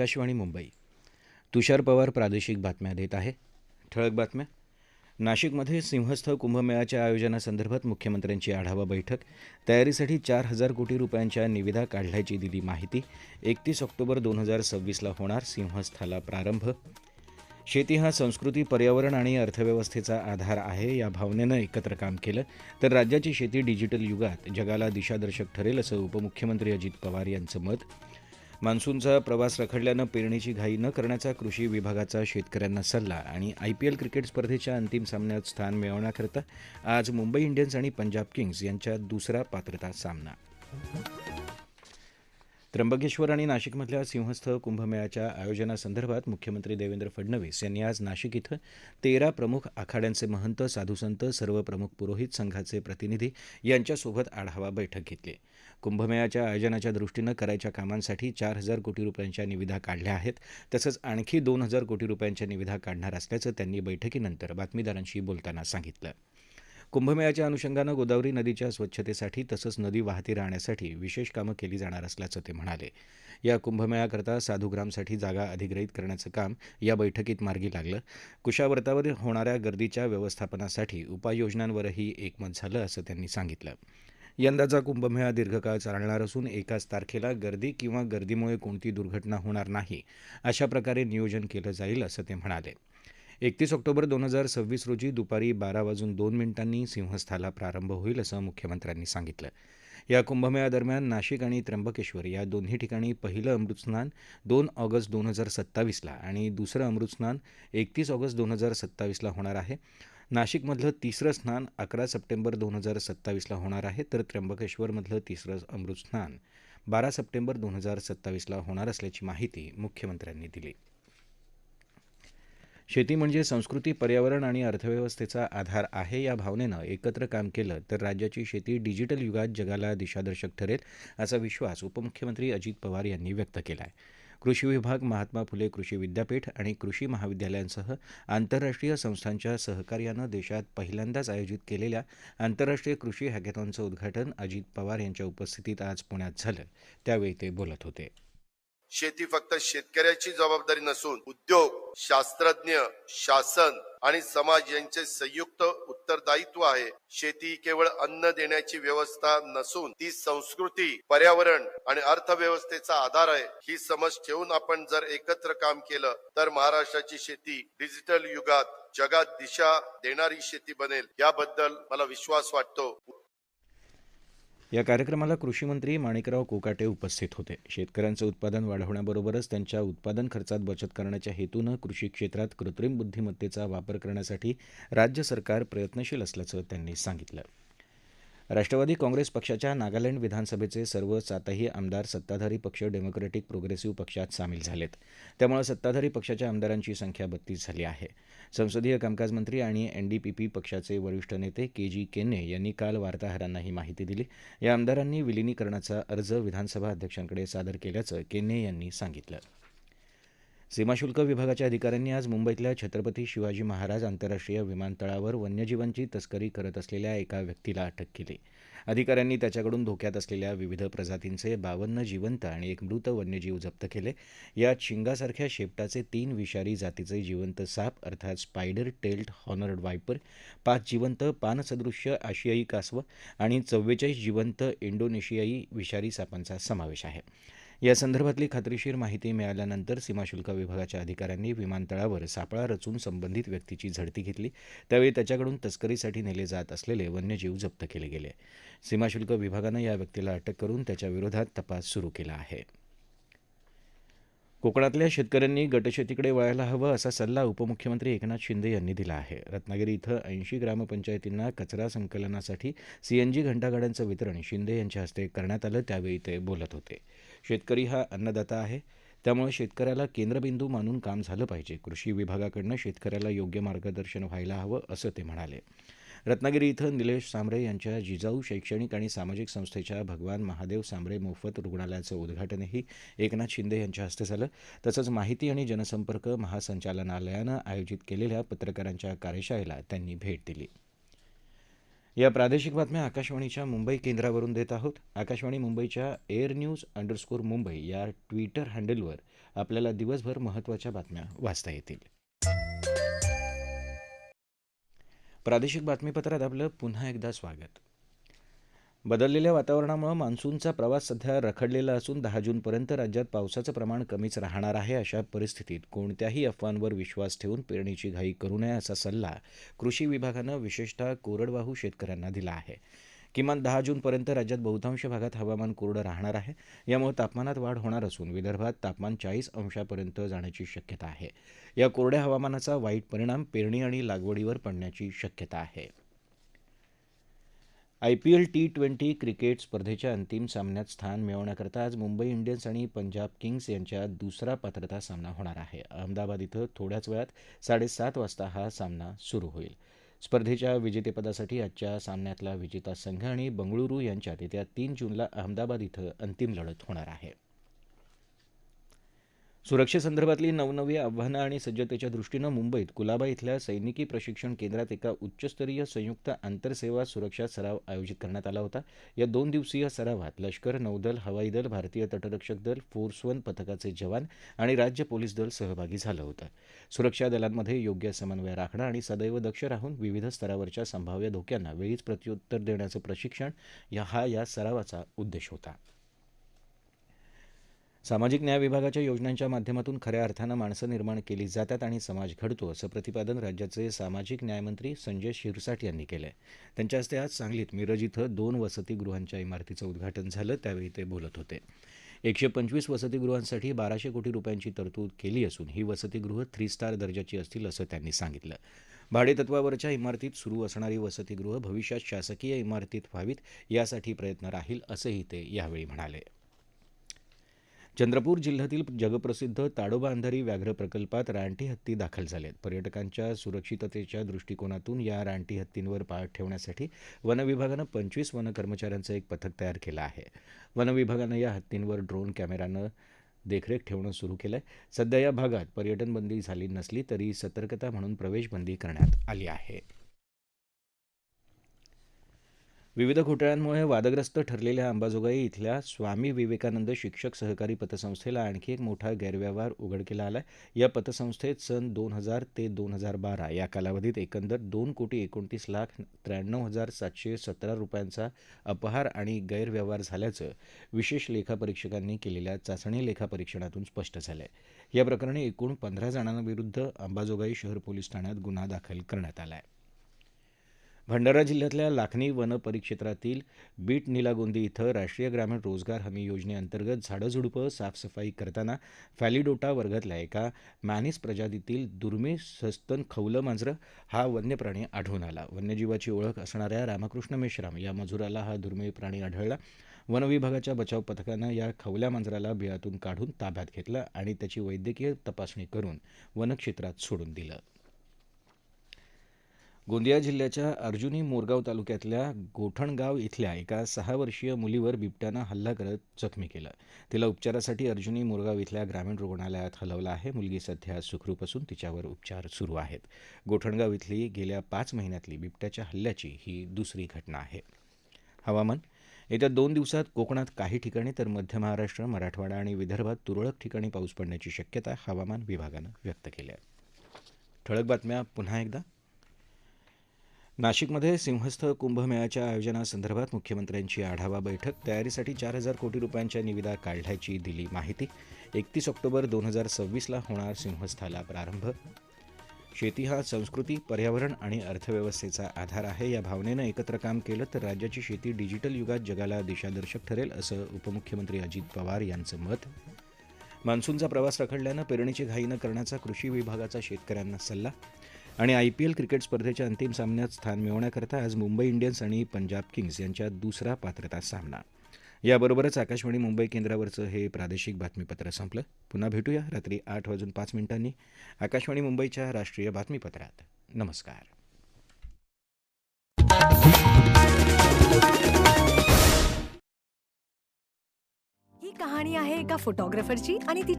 आकाशवाणी मुंबई. तुषार पवार प्रादेशिक बातम्या देत आहे. ठळक बातम्या. नाशिकमध्ये सिंहस्थ कुंभमेळ्याच्या आयोजनासंदर्भात मुख्यमंत्र्यांची आढावा बैठक. तयारीसाठी चार हजार कोटी रुपयांच्या निविदा काढल्याची दिली माहिती. एकतीस ऑक्टोबर दोन हजार सव्वीसला होणार सिंहस्थाला प्रारंभ. शेती हा संस्कृती पर्यावरण आणि अर्थव्यवस्थेचा आधार आहे या भावनेनं एकत्र काम केलं. तर राज्याची शेती डिजिटल युगात जगाला दिशादर्शक ठरेल असं उपमुख्यमंत्री अजित पवार यांचं मत. मान्सूनचा प्रवास रखडल्यानं पेरणीची घाई न करण्याचा कृषी विभागाचा शेतकऱ्यांना सल्ला आणि आय पी एल क्रिकेट स्पर्धेच्या अंतिम सामन्यात स्थान मिळवण्याकरता आज मुंबई इंडियन्स आणि पंजाब किंग्ज यांच्या दुसरा पात्रता सामना. त्र्यंबकेश्वर आणि नाशिकमधल्या सिंहस्थ कुंभमेळ्याच्या आयोजनासंदर्भात मुख्यमंत्री देवेंद्र फडणवीस यांनी आज नाशिक इथं तेरा प्रमुख आखाड्यांचे महंत साधुसंत सर्व प्रमुख पुरोहित संघाचे प्रतिनिधी यांच्यासोबत आढावा बैठक घेतली. कुंभमेळ्याच्या आयोजनाच्या दृष्टीनं करायच्या कामांसाठी चार हजार कोटी रुपयांच्या निविदा काढल्या आहेत. तसंच आणखी दोन हजार कोटी रुपयांच्या निविदा काढणार असल्याचं त्यांनी बैठकीनंतर बातमीदारांशी बोलताना सांगितलं. कुंभमेळ्याच्या अनुषंगानं गोदावरी नदीच्या स्वच्छतेसाठी तसंच नदी वाहती राहण्यासाठी विशेष कामं केली जाणार असल्याचं ते म्हणाले. या कुंभमेळ्याकरता साधुग्रामसाठी जागा अधिग्रहित करण्याचं काम या बैठकीत मार्गी लागलं. कुशावर्तावर होणाऱ्या गर्दीच्या व्यवस्थापनासाठी उपाययोजनांवरही एकमत झालं असं त्यांनी सांगितलं. यंदाचा कुंभमेळा दीर्घकाळ चालणार असून एकाच तारखेला गर्दी किंवा गर्दीमुळे कोणती दुर्घटना होणार नाही अशा प्रकारे नियोजन केलं जाईल असं ते म्हणाले. एकतीस ऑक्टोबर दोन हजार सव्वीस रोजी दुपारी बारा वाजून दोन मिनिटांनी सिंहस्थाला प्रारंभ होईल असं मुख्यमंत्र्यांनी सांगितलं. या कुंभमेळ्यादरम्यान नाशिक आणि त्र्यंबकेश्वर या दोन्ही ठिकाणी पहिलं अमृतस्नान दोन ऑगस्ट दोन हजार सत्तावीसला आणि दुसरं अमृतस्नान एकतीस ऑगस्ट दोन हजार सत्तावीसला होणार आहे. नाशिकमधलं तिसरं स्नान अकरा सप्टेंबर दोन हजार सत्तावीसला होणार आहे तर त्र्यंबकेश्वरमधलं तिसरं अमृतस्नान बारा सप्टेंबर दोन हजार सत्तावीसला होणार असल्याची माहिती मुख्यमंत्र्यांनी दिली. शेती म्हणजे संस्कृती पर्यावरण आणि अर्थव्यवस्थेचा आधार आहे या भावनेनं एकत्र काम केलं तर राज्याची शेती डिजिटल युगात जगाला दिशादर्शक ठरेल असा विश्वास उपमुख्यमंत्री अजित पवार यांनी व्यक्त केला आहे कृषी विभाग महात्मा फुले कृषी विद्यापीठ आणि कृषी महाविद्यालयांसह आंतरराष्ट्रीय संस्थांच्या सहकार्यानं देशात पहिल्यांदाच आयोजित केलेल्या आंतरराष्ट्रीय कृषी हॅकेथॉनचं उद्घाटन अजित पवार यांच्या उपस्थितीत आज पुण्यात झालं. त्यावेळी ते बोलत होते. शेती फक्त शेतकऱ्याची जबाबदारी नसून उद्योग शास्त्रज्ञ शासन आणि समाज यांचे संयुक्त उत्तरदायित्व आहे. शेती केवळ अन्न देण्याची व्यवस्था नसून ती संस्कृती पर्यावरण आणि अर्थव्यवस्थेचा आधार आहे. ही समज ठेवून आपण जर एकत्र काम केलं तर महाराष्ट्राची शेती डिजिटल युगात जगात दिशा देणारी शेती बनेल. याबद्दल मला विश्वास वाटतो. या कार्यक्रमाला कृषीमंत्री माणिकराव कोकाटे उपस्थित होते. शेतकऱ्यांचं उत्पादन वाढवण्याबरोबरच त्यांच्या उत्पादन खर्चात बचत करण्याच्या हेतूनं कृषी क्षेत्रात कृत्रिम बुद्धिमत्तेचा वापर करण्यासाठी राज्य सरकार प्रयत्नशील असल्याचं त्यांनी सांगितलं. राष्ट्रवादी काँग्रेस पक्षाच्या नागालँड विधानसभेचे सर्व सातही आमदार सत्ताधारी पक्ष डेमोक्रॅटिक प्रोग्रेसिव्ह पक्षात सामील झालेत. त्यामुळे सत्ताधारी पक्षाच्या आमदारांची संख्या बत्तीस झाली आहे. संसदीय कामकाज मंत्री आणि एनडीपीपी पक्षाचे वरिष्ठ नेते के जी केन्ने यांनी काल वार्ताहरांना ही माहिती दिली. या आमदारांनी विलिनीकरणाचा अर्ज विधानसभा अध्यक्षांकडे सादर केल्याचं केन्ने यांनी सांगितलं. सीमाशुल्क विभागाच्या अधिकाऱ्यांनी आज मुंबईतल्या छत्रपती शिवाजी महाराज आंतरराष्ट्रीय विमानतळावर वन्यजीवांची तस्करी करत असलेल्या एका व्यक्तीला अटक केली. अधिकाऱ्यांनी त्याच्याकडून धोक्यात असलेल्या विविध प्रजातींचे बावन्न जिवंत आणि एक मृत वन्यजीव जप्त केले. यात शिंगासारख्या शेपटाचे तीन विषारी जातीचे जिवंत साप अर्थात स्पायडर टेल्ट हॉनर्ड वायपर पाच जिवंत पानसदृश्य आशियाई कासवं आणि चव्वेचाळीस जिवंत इंडोनेशियाई विषारी सापांचा समावेश आहे. या संदर्भातली खात्रीशीर माहिती मिळाल्यानंतर सीमाशुल्क विभागाच्या अधिकाऱ्यांनी विमानतळावर सापळा रचून संबंधित व्यक्तीची झडती घेतली. त्यावेळी त्याच्याकडून तस्करीसाठी नेले जात असलेले वन्यजीव जप्त केले गेले. सीमाशुल्क विभागानं या व्यक्तीला अटक करून त्याच्याविरोधात तपास सुरू केला आहे. कोकणातल्या शेतकऱ्यांनी गटशेतीकडे वळायला हवं असा सल्ला उपमुख्यमंत्री एकनाथ शिंदे यांनी दिला आहे. रत्नागिरी इथं ऐंशी ग्रामपंचायतींना कचरा संकलनासाठी सीएनजी घंटागाड्यांचं वितरण शिंदे यांच्या हस्ते करण्यात आलं त्यावेळी ते बोलत होते. शेतकरी हा अन्नदाता आहे. त्यामुळे शेतकऱ्याला केंद्रबिंदू मानून काम झालं पाहिजे. कृषी विभागाकडनं शेतकऱ्याला योग्य मार्गदर्शन व्हायला हवं असं ते म्हणाले. रत्नागिरी इथं निलेश सांबरे यांच्या जिजाऊ शैक्षणिक आणि सामाजिक संस्थेच्या भगवान महादेव सांबरे मोफत रुग्णालयाचं उद्घाटनही एकनाथ शिंदे यांच्या हस्ते झालं. तसंच माहिती आणि जनसंपर्क महासंचालनालयानं आयोजित केलेल्या पत्रकारांच्या कार्यशाळेला त्यांनी भेट दिली. या प्रादेशिक बातम्या आकाशवाणीच्या मुंबई केंद्रावरून देत आहोत. आकाशवाणी मुंबईच्या एअर न्यूज अंडरस्कोर मुंबई या ट्विटर हँडलवर आपल्याला दिवसभर महत्त्वाच्या बातम्या वाचता येतील. प्रादेशिक बातमीपत्रात आपलं पुन्हा एकदा स्वागत. बदललेल्या वातावरणामुळे मान्सूनचा प्रवास सध्या रखडलेला असून दहा जूनपर्यंत राज्यात पावसाचं प्रमाण कमीच राहणार आहे अशा परिस्थितीत कोणत्याही अफवांवर विश्वास ठेवून पेरणीची घाई करू नये असा सल्ला कृषी विभागानं विशेषतः कोरडवाहू शेतकऱ्यांना दिला आहे. किमान दहा जूनपर्यंत राज्यात बहुतांश भागात हवामान कोरडं राहणार आहे. यामुळे तापमानात वाढ होणार असून विदर्भात तापमान चाळीस अंशापर्यंत जाण्याची शक्यता आहे. या कोरड्या हवामानाचा वाईट परिणाम पेरणी आणि लागवडीवर पडण्याची शक्यता आहे. I P L T twenty cricket स्पर्धेच्या अंतिम सामन्यात स्थान मिळवण्याकरता आज मुंबई इंडियन्स आणि पंजाब किंग्स यांच्यात दुसरा पात्रता सामना होणार आहे. अहमदाबाद इथं थोड्याच वेळात साडेसात वाजता हा सामना सुरू होईल. स्पर्धेच्या विजेतेपदासाठी आजच्या सामन्यातला विजेता संघ आणि बंगळुरू यांच्यात येत्या तीन जूनला अहमदाबाद इथं अंतिम लढत होणार आहे. सुरक्षेसंदर्भातली नवनवी आव्हानं आणि सज्जतेच्या दृष्टीनं मुंबईत कुलाबा इथल्या सैनिकी प्रशिक्षण केंद्रात एका उच्चस्तरीय संयुक्त आंतरसेवा सुरक्षा सराव आयोजित करण्यात आला होता. या दोन दिवसीय सरावात लष्कर नौदल हवाई दल भारतीय तटरक्षक दल फोर्स वन पथकाचे जवान आणि राज्य पोलीस दल सहभागी झालं होतं. सुरक्षा दलांमध्ये योग्य समन्वय राखणं आणि सदैव दक्ष राहून विविध स्तरावरच्या संभाव्य धोक्यांना वेळीच प्रत्युत्तर देण्याचं प्रशिक्षण या हा या सरावाचा उद्देश होता. सामाजिक न्याय विभागाच्या योजनांच्या माध्यमातून खऱ्या अर्थानं माणसं निर्माण केली जातात आणि समाज घडतो असं प्रतिपादन राज्याचे सामाजिक न्यायमंत्री संजय शिरसाट यांनी केलं आहे त्यांच्या हस्ते आज सांगलीत मिरज इथं दोन वसतिगृहांच्या इमारतीचं उद्घाटन झालं त्यावेळी ते बोलत होते. एकशे पंचवीस वसतिगृहांसाठी बाराशे कोटी रुपयांची तरतूद केली असून ही वसतिगृह थ्री स्टार दर्जाची असतील असं त्यांनी सांगितलं. भाडेतत्वावरच्या इमारतीत सुरू असणारी वसतिगृह भविष्यात शासकीय इमारतीत व्हावीत यासाठी प्रयत्न राहील असंही ते यावेळी म्हणाले. चंद्रपूर जिल्ह्यातील जगप्रसिद्ध ताडोबा अंधारी व्याघ्र प्रकल्पात रानटी हत्ती दाखल झालेत. पर्यटकांच्या सुरक्षिततेच्या दृष्टिकोनातून या रानटी हत्तींवर पाळ ठेवण्यासाठी वनविभागानं पंचवीस वन कर्मचाऱ्यांचं एक पथक तयार केलं आहे. वनविभागानं या हत्तींवर ड्रोन कॅमेरानं देखरेख ठेवणं सुरू केलं आहे सध्या या भागात पर्यटन बंदी झाली नसली तरी सतर्कता म्हणून प्रवेशबंदी करण्यात आली आहे. विविध घोटाळ्यांमुळे वादग्रस्त ठरलेल्या अंबाजोगाई इथल्या स्वामी विवेकानंद शिक्षक सहकारी पतसंस्थेला आणखी एक मोठा गैरव्यवहार उघडकीला आला या पतसंस्थेत सन दोन हजार ते दोन हजार बारा या कालावधीत एकंदर दोन कोटी एकोणतीस लाख त्र्याण्णव हजार सातशे सतरा रुपयांचा अपहार आणि गैरव्यवहार झाल्याचं विशेष लेखापरीक्षकांनी केलेल्या चाचणी लेखापरीक्षणातून स्पष्ट झालं आहे या प्रकरणी एकूण पंधरा जणांविरुद्ध अंबाजोगाई शहर पोलीस ठाण्यात गुन्हा दाखल करण्यात आला आहे भंडारा जिल्ह्यातल्या लाखनी वन परिक्षेत्रातील बीट निलागोंदी इथं राष्ट्रीय ग्रामीण रोजगार हमी योजनेअंतर्गत झाडंझुडपं साफसफाई करताना फॅलिडोटा वर्गातल्या एका मॅनिस प्रजातीतील दुर्मिळ सस्तन खवलं मांजरं हा वन्य प्राणी आढळून आला. वन्यजीवाची ओळख असणाऱ्या रामकृष्ण मेश्राम या मजुराला हा दुर्मिळ प्राणी आढळला. वनविभागाच्या बचाव पथकानं या खवल्या मांजराला बिळातून काढून ताब्यात घेतलं आणि त्याची वैद्यकीय तपासणी करून वनक्षेत्रात सोडून दिलं. गोंदिया जिल्ह्याच्या अर्जुनी मोरगाव तालुक्यातल्या गोठणगाव इथल्या एका सहा वर्षीय मुलीवर बिबट्यानं हल्ला करत जखमी केलं. तिला उपचारासाठी अर्जुनी मोरगाव इथल्या ग्रामीण रुग्णालयात हलवलं आहे. मुलगी सध्या सुखरूप असून तिच्यावर उपचार सुरू आहेत. गोठणगाव इथली गेल्या पाच महिन्यातली बिबट्याच्या हल्ल्याची ही दुसरी घटना आहे. हवामान. येत्या दोन दिवसात कोकणात काही ठिकाणी तर मध्य महाराष्ट्र मराठवाडा आणि विदर्भात तुरळक ठिकाणी पाऊस पडण्याची शक्यता हवामान विभागानं व्यक्त केली आहे. ठळक बातम्या पुन्हा एकदा. नाशिकमध्ये सिंहस्थ कुंभमेळ्याच्या आयोजनासंदर्भात मुख्यमंत्र्यांची आढावा बैठक. तयारीसाठी चार हजार कोटी रुपयांच्या निविदा काढल्याची दिली माहिती. एकतीस ऑक्टोबर दोन हजार सव्वीसला होणार सिंहस्थाला प्रारंभ. शेती हा संस्कृती पर्यावरण आणि अर्थव्यवस्थेचा आधार आहे. या भावनेनं एकत्र काम केलं तर राज्याची शेती डिजिटल युगात जगाला दिशादर्शक ठरेल असं उपमुख्यमंत्री अजित पवार यांचं मत. मान्सूनचा प्रवास रखडल्यानं पेरणीची घाई न करण्याचा कृषी विभागाचा शेतकऱ्यांना सल्ला. आणि आय पी एल क्रिकेट स्पर्धेच्या अंतिम सामन्यात स्थान मिळवण्याकरता आज मुंबई इंडियन्स आणि पंजाब किंग्स यांच्या दुसरा पात्रता सामना. याबरोबरच आकाशवाणी मुंबई केंद्रावरचं हे प्रादेशिक बातमीपत्र संपलं. पुन्हा भेटूया रात्री आठ वाजून पाच मिनिटांनी. आकाशवाणी मुंबईच्या राष्ट्रीय बातमीपत्रात. नमस्कार. ही कहाणी आहे एका फोटोग्राफरची आणि ती